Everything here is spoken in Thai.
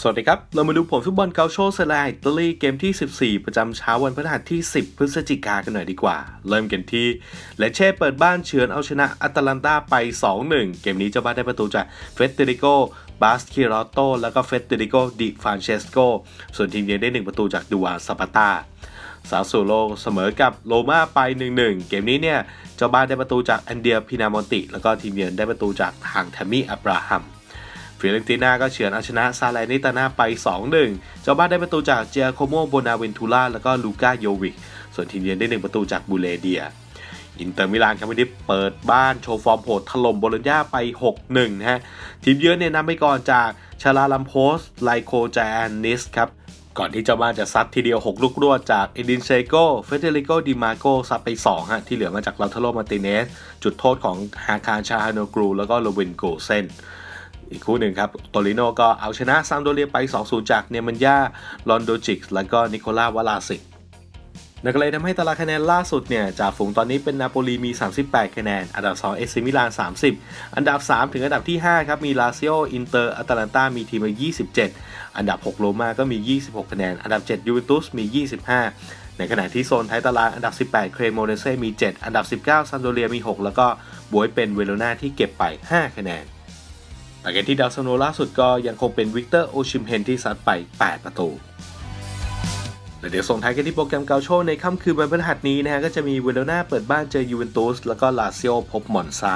สวัสดีครับ เรามาดูผลฟุตบอลเกาโชเซลาอิตาลีเกมที่ 14 ประจำเช้าวันพฤหัสที่ 10 พฤศจิกากันหน่อยดีกว่า เริ่มกันที่เลเช่เปิดบ้านเฉือนเอาชนะอัตแลนตาไป 2-1 เกมนี้เจ้าบ้านได้ประตูจากเฟเดริโกบาสคิรอโตแล้วก็เฟเดริโกดิฟานเชสโก ส่วนทีมเยือนได้ 1 ประตูจากดูวาซาปาตาซาสูโลเสมอกับโรม่าไป 1-1 เกมนี้เนี่ยเจ้าบ้านได้ประตูจากอันเดียพินามอนติ แล้วก็ทีมเยือนได้ประตูจากทางแทมมี่อับราฮัม ฟิเรนติน่าก็เฉือนเอาชนะซาเลนิตานาไป 2-1 เจ้าบ้านได้ประตูจากเจียโคโมโบนาเวนทูล่าแล้วก็ลูก้าโยวิก ส่วนทีมเยือนได้ 1 ประตูจากบูเลเดีย อินเตอร์มิลานครับวันนี้เปิดบ้านโชว์ฟอร์มโหดถล่มโบโลญญาไป 6-1 นะฮะ ทีมเยือนเนี่ยนำไปก่อนจากชาลาลัมโพสไลโคจานนิสครับก่อนที่เจ้าบ้านจะซัดทีเดียว 6 ลูกรวดจากเอดินเซโกเฟเดริโกดิมาโกซัดไป2ฮะที่เหลือมาจากลาทโรมาติเนส จุดโทษของฮาคารชาฮานกรู แล้วก็โรเวนโกเซน อีกคู่หนึ่งครับโตริโนก็เอาชนะซามโดเรียไป 2-0 จากเนมันยาลอนโดจิกแล้วก็นิโคลาวาลาสิกนั่นก็เลยทำให้ตารางคะแนนล่าสุดเนี่ยจากฝูงตอนนี้เป็นนาโปลีมี 38 คะแนน อันดับ 2 เอซิมิลาน 30 อันดับ 3 ถึงอันดับที่ 5 ครับ มีลาซิโอ อินเตอร์ อัตแลนตามีทีมละ27 อันดับ 6 โรม่าก็มี 26 คะแนน อันดับ 7 ยูเวนตุสมี 25 ในขณะที่โซนท้ายตารางอันดับ 18 เครโมเนเซ่มี 7 อันดับ 19 ซันโดเรียมี 6 แล้วก็บวยเป็นเวโรนาที่เก็บไป 5 คะแนน แต่กันที่ดาวซันโนล่าสุดก็ยังคงเป็นวิกเตอร์โอชิมเฮนที่ซัดไป 8 ประตูและเดี๋ยวส่งท้ายกันที่โปรแกรมเกาโชในค่ำคืนวันพฤหัสนี้นะฮะก็จะมีเวโรนาเปิดบ้านเจอยูเวนตุสแล้วก็ลาซิโอพบมอนซา